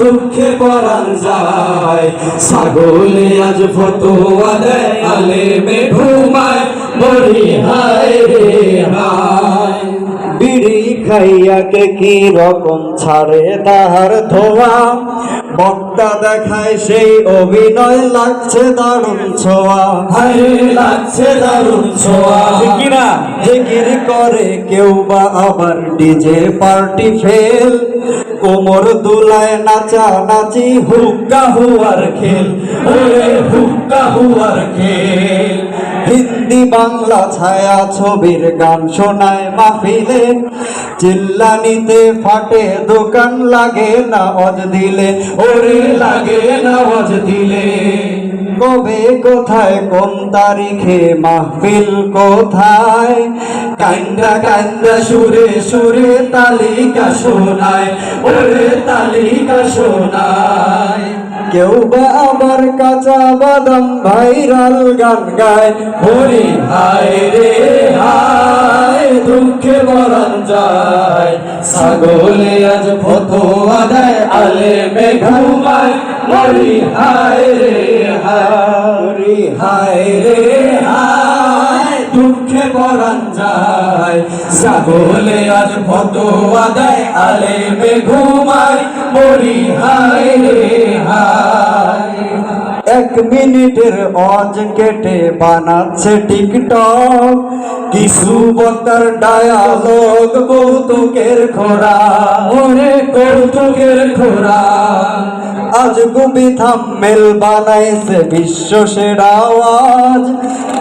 দুঃখে পরাণ যায়। ছাগলে আজ ফতোয়া দেয় আলেমে ঘুমায় মরি হায় রে হায়। বিড়ি খাইয়াকে কি রকম ছাড়ে তাহার ধোয়া? বক্তা দেখায় সেই অভিনয় লাগছে দারুণ ছোঁয়া। হায় লাগছে দারুণ ছোঁয়া। জিকির করে কেউ বা আবার ডিজে পার্টি ফেল। কোমর দুলায় নাচা নাচি হুক্কা হুয়ার খেল। ওরে হুক্কা হুয়ার খেল। হিন্দি বাংলা ছায়া ছবির গান শোনায় মাহফিলে। চিল্লানিতে ফাটে দোকান, লাগে না অজ দিলে। ওরে লাগে নামাজ দিলে। কবে কোথায়, কোন তারিখে মাহফিল কোথায়? কান্দা কান্দা সুরে সুরে তালিকা শোনায়, ওরে তালিকা শোনায়। কেউ বা আবার কাঁচা বাদাম ভাইরাল গান গায় ওরে হায় রে হায়, দুঃখে মরণ যায়। ছাগলে আজ ফতোয়া দেয় আলেমে ঘুমায়, মরি হায় রে ছাগলে আজ ফতোয়া দেয় আলেমে ঘুমায় মরি হায় রে হায়। এক মিনিটের অজ কেটে বানাচ্ছে টিকটক। কিছু বক্তার ডায়ালগ কৌতুকের খোরা ওরে কৌতুকের খোরা আজ গুবি থাম্মেল বানাইছে বিশ্ব সেরা আওয়াজ।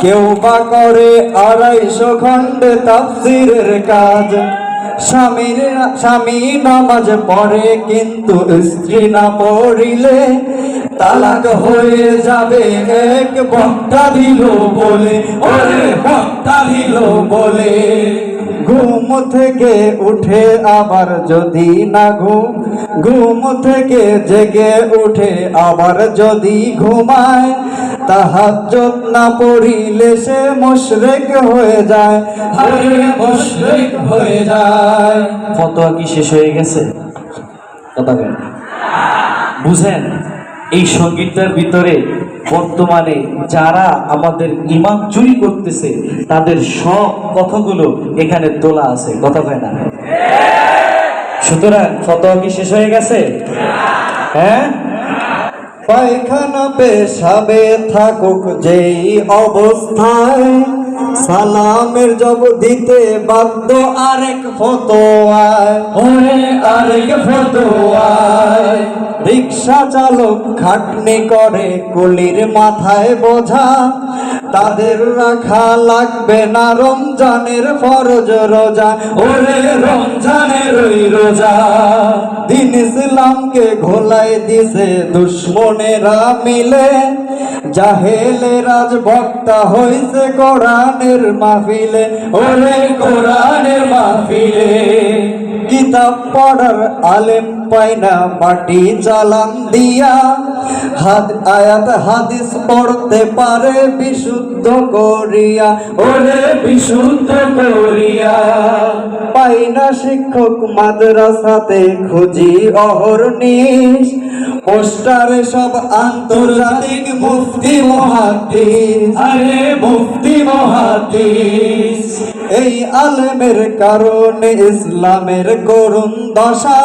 কেউ বা করে আড়াইশো খণ্ডে তাফসিরের কাজ। স্বামীর, স্বামী নামাজ পড়ে কিন্তু স্ত্রী না পড়িলে তালাক হয়ে যাবে। এক বক্তা দিল বলে, ওরে বক্তা দিল বলে। ঘুম থেকে উঠে আবার যদি না ঘুম ঘুম থেকে জেগে উঠে আবার যদি ঘুমায় তাহাজ্জত না পড়িলে সে মুশরিক হয়ে যায় মুশরিক হয়ে যায়। ফতোয়া কি শেষ হয়ে গেছে? কথা বুঝেন, এই সঙ্গীতটার ভিতরে বর্তমানে যারা আমাদের ইমান চুরি করতেছে, তাদের সব কথাগুলো এখানে তোলা আছে। কথা হয় না? সুতরাং ফতোয়া কি শেষ হয়ে গেছে? হ্যাঁ? পায়খানা পেশাবে থাকুক যেই অবস্থায়। সালামের জব দিতে বাধ্য আরেক ফতোয়ায়। ওরে আরেক ফতোয়ায়। রিক্সা চালক খাটনি করে কুলির মাথায় বোঝা তাদের রাখা লাগবে না রমজানের ফরজ রোজা। ওরে রমজানের ওই রোজা। দিন ইসলামকে ঘোলাই দিছে দুশ্মনেরা মিলে। জাহেলে রাজ বক্তা হইছে কোরআনের মাহফিলে। ওরে কোরআনের মাহফিলে। কিতাব পড়ার আলেম পাইনা মাটি জ্বালান দিয়া। হাত আয়াত হাদিস পড়তে পারে বিশুদ্ধ করিয়া। ওরে বিশুদ্ধ করিয়া। পাইনা শিক্ষক মাদ্রাসাতে খুঁজি অহর্নিশ পোস্টারে সব আন্তর্জাতিক মুফতি মহাদিস। আরে মুফতি মহাদিস। এই আলেমের কারণে ইসলামের করুণ দশা।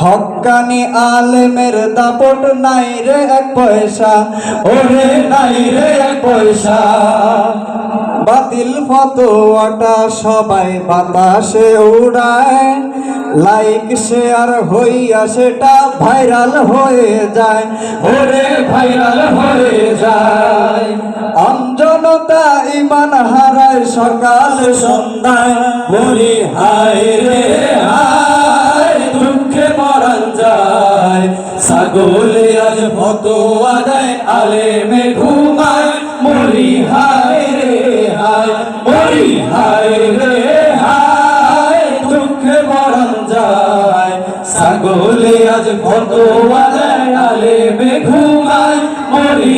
হক্কানি আলেমের দাপট নাই রে এক পয়সা। ওরে নাই রে এক পয়সা। বাতিল ফতোয়াটা সবাই বাতাসে উড়ায়। লাইক শেয়ার হইয়া সেটা ভাইরাল হয়ে যায়। ওরে ভাইরাল হয়ে যায়। আমজনতা ইমান হারায় সকাল সন্ধ্যায়। মরি হায় রে হায় দুঃখে মরণ যায়। ছাগলে আজ ফতোয়া দেয় আলেমে ঘুমায় ছাগলে আজ ভগবানের আলে বেঘুমায় মরি